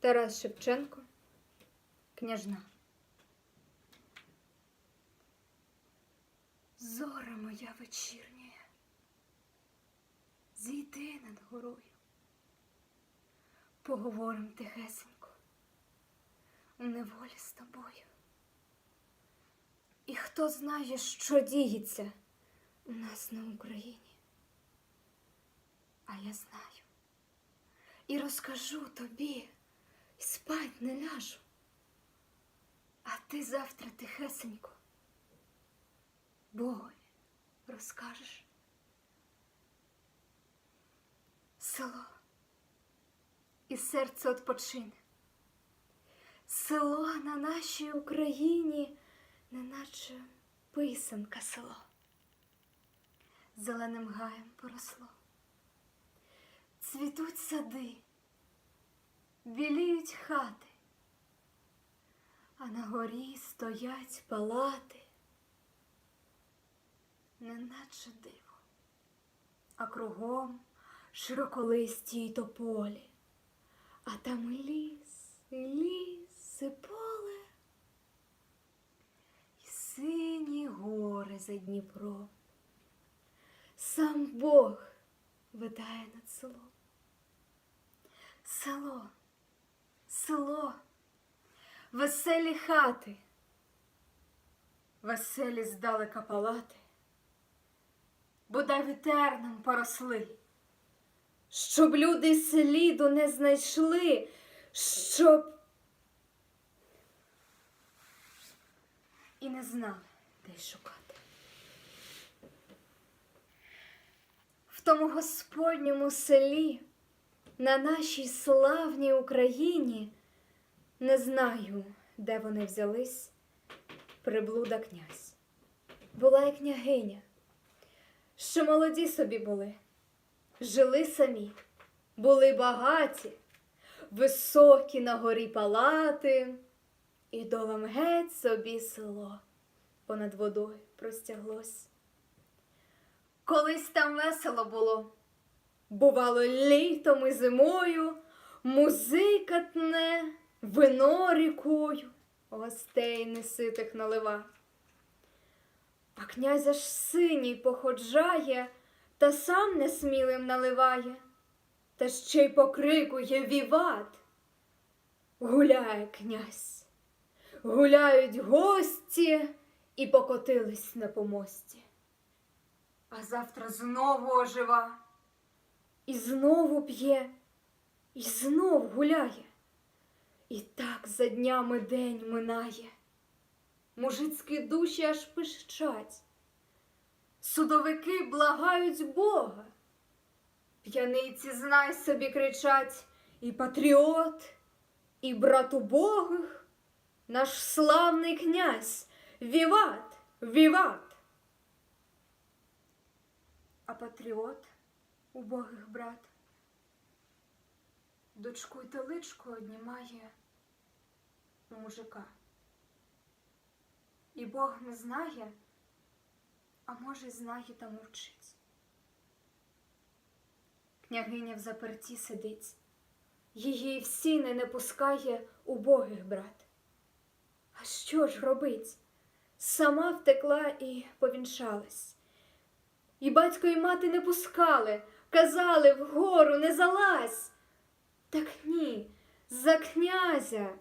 Тарас Шевченко, княжна. Зора моя вечірня, зійди над горою, поговорим тихесенько, у неволі з тобою. І хто знає, що діється у нас на Україні? А я знаю. І розкажу тобі, і спать не ляжу. А ти завтра тихесенько Богові розкажеш. Село і серце odpoczyне. Село на нашій Україні, неначе писанка село. Зеленим гаєм поросло. Цвітуть сади, біліють хати, а на горі стоять палати, неначе диво, а кругом широколисті й тополі, а там і ліс, і ліс, і поле, і сині гори за Дніпром. Сам Бог видає над селом. Село, село, веселі хати, веселі здалека палати, бодай вітерном поросли, щоб люди сліду не знайшли, щоб і не знали, де шукати. В тому Господньому селі, на нашій славній Україні, не знаю, де вони взялись, приблуда князь. Була і княгиня, що молоді собі були, жили самі, були багаті, високі на горі палати, і долем геть собі село понад водою простяглось. Колись там весело було. Бувало, літом і зимою, музика тне, вино рікою, гостей неситих налива. А князь аж синій походжає, та сам несмілим наливає, та ще й покрикує віват. Гуляє князь, гуляють гості і покотились на помості а завтра знову ожива. І знову п'є, і знов гуляє. І так за днями день минає. Мужицькі душі аж пищать. Судовики благають Бога. П'яниці, знай собі, кричать і патріот, і брат убогих, наш славний князь, віват, віват. А патріот, убогих брат, дочку й теличку однімає у мужика. І Бог не знає, а може, знає та мовчить. Княгиня в заперті сидить, її в сіни не пускає убогих брат. А що ж робить? Сама втекла і повінчалась. І батько і мати не пускали, казали вгору не залазь. Так ні, за князя.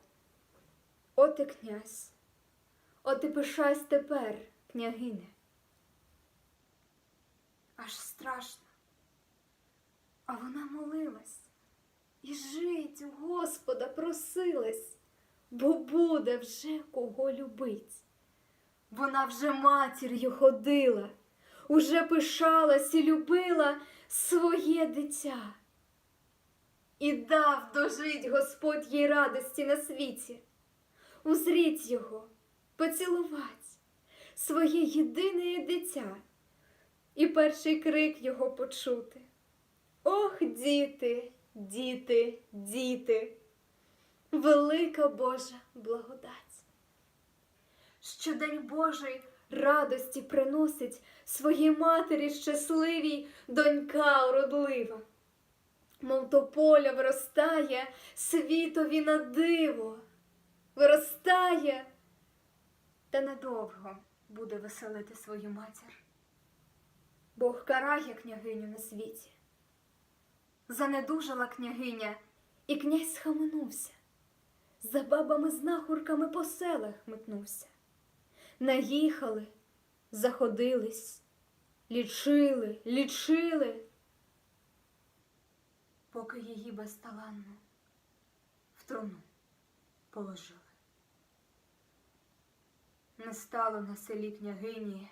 От і князь, от і пишась тепер, княгине. Аж страшно. А вона молилась і жить у Господа просилась, бо буде вже кого любить. Вона вже матір'ю ходила уже пишалась і любила своє дитя. І дав дожить Господь їй радості на світі, узріть його, поцілувать своє єдине дитя, і перший крик його почути. Ох, діти, діти, діти, велика Божа благодать. Що день Божий радості приносить своїй матері щасливій донька уродлива. мов тополя виростає світові на диво, виростає, та недовго буде веселити свою матір. Бог карає княгиню на світі. Занедужала княгиня, і князь схаменувся. За бабами знахурками по селах метнувся. Наїхали, заходились, лічили, лічили, поки її безталанно в труну положили. Не стало на селі княгині,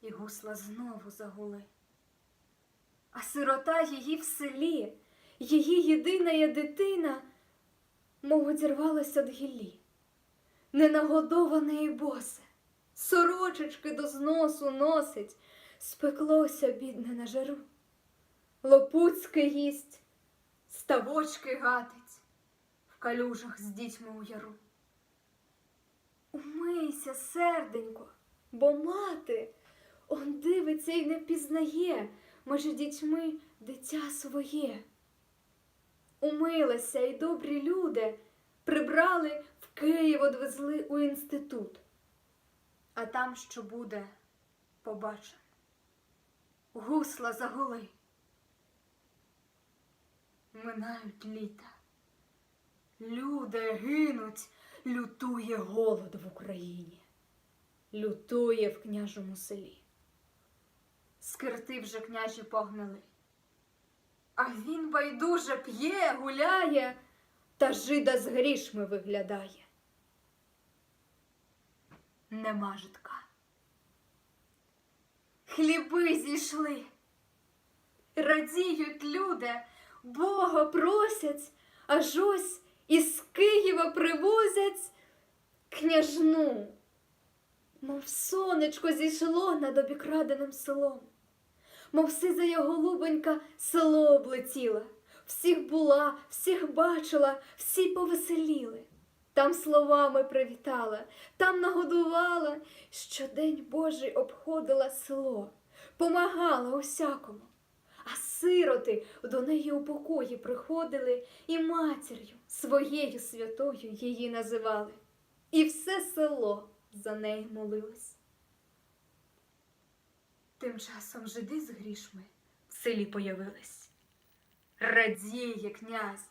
і гусла знову загули. А сирота її в селі, її єдина є дитина, мов одірвалася від гіллі, ненагодоване і босе, сорочечки до зносу носить, спеклося, бідне на жару. Лопуцьки їсть, ставочки гатить, в калюжах з дітьми у яру. Умийся, серденько, бо мати он дивиться й не пізнає між дітьми дитя своє. Умилася, і добрі люди прибрали в Київ, одвезли у інститут. А там, що буде, побачимо. Гусла загули. Минають літа. Люди гинуть, лютує голод в Україні, лютує в княжому селі. Скирти вже княжі погнили. А він байдуже п'є, гуляє, та жида з грішми виглядає. Нема житка. Хліби зійшли. Радіють люди, Бога просять, аж ось із Києва привозять княжну. Мов сонечко зійшло над обікраденим селом, мов сизая голубонька село облетіла, всіх була, всіх бачила, всі повеселіли. Там словами привітала, там нагодувала, щодень Божий обходила село, помагала усякому. А сироти до неї у покої приходили і матір'ю своєю святою її називали, і все село за неї молилось. Тим часом жиди з грішми в селі появились. Радіє князь,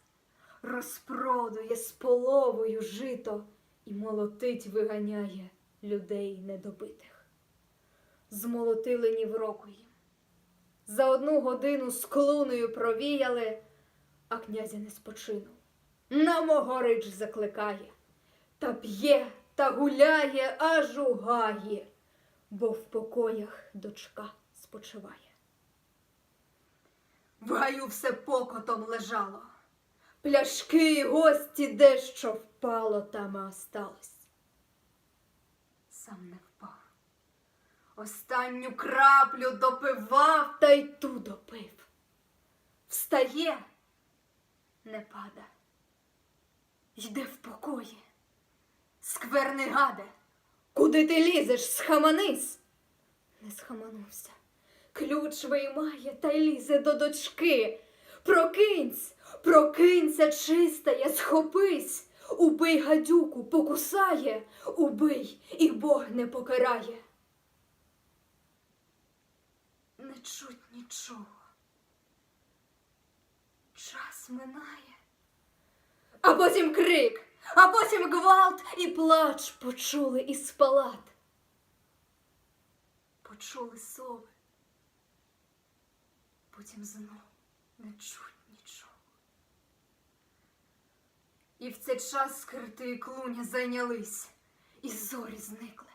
розпродує з половою жито і молотить виганяє людей недобитих. Змолотили ні в року їм. За одну годину з клуною провіяли, а князя не спочинув. На Могорич закликає, та п'є, та гуляє, аж угає, бо в покоях дочка спочиває. В гаю все покотом лежало, пляшки й гості дещо впало, там і осталось. Сам не впав. Останню краплю допивав та й ту допив. Встає, не пада, йде в покої. Скверний гаде, куди ти лізеш, схаманись? Не схаманувся. Ключ виймає та й лізе до дочки. Прокинься, прокинься, чистая, схопись. Убий гадюку, покусає, убий, і Бог не покарає. Не чуть нічого. Час минає. А потім крик, а потім гвалт і плач почули із палат. Почули сови. Потім знов не чуть нічого. І в цей час скрити і клуня зайнялись, і зорі зникли.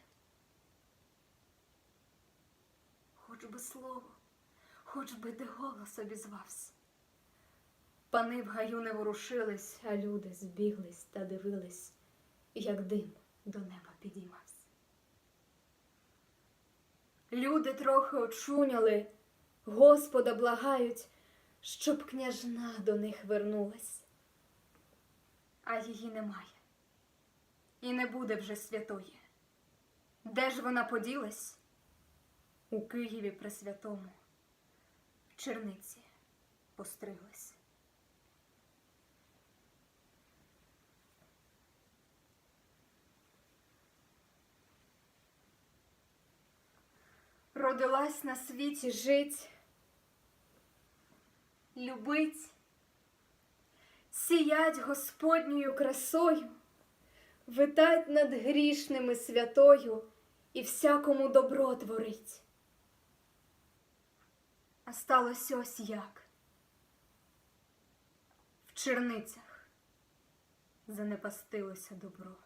Хоч би слово, хоч би де голос обізвався. Пани в гаю не ворушились, а люди збіглись та дивились, як дим до неба підіймався. Люди трохи очуняли, Господа благають, щоб княжна до них вернулась а її немає. І не буде вже святої. Де ж вона поділась? У Києві Пресвятому, в черниці постриглась. Родилась на світі жить, любить сіять Господньою красою, витать над грішними святою і всякому добро творить. А сталося ось як. В черницях занепастилося добро.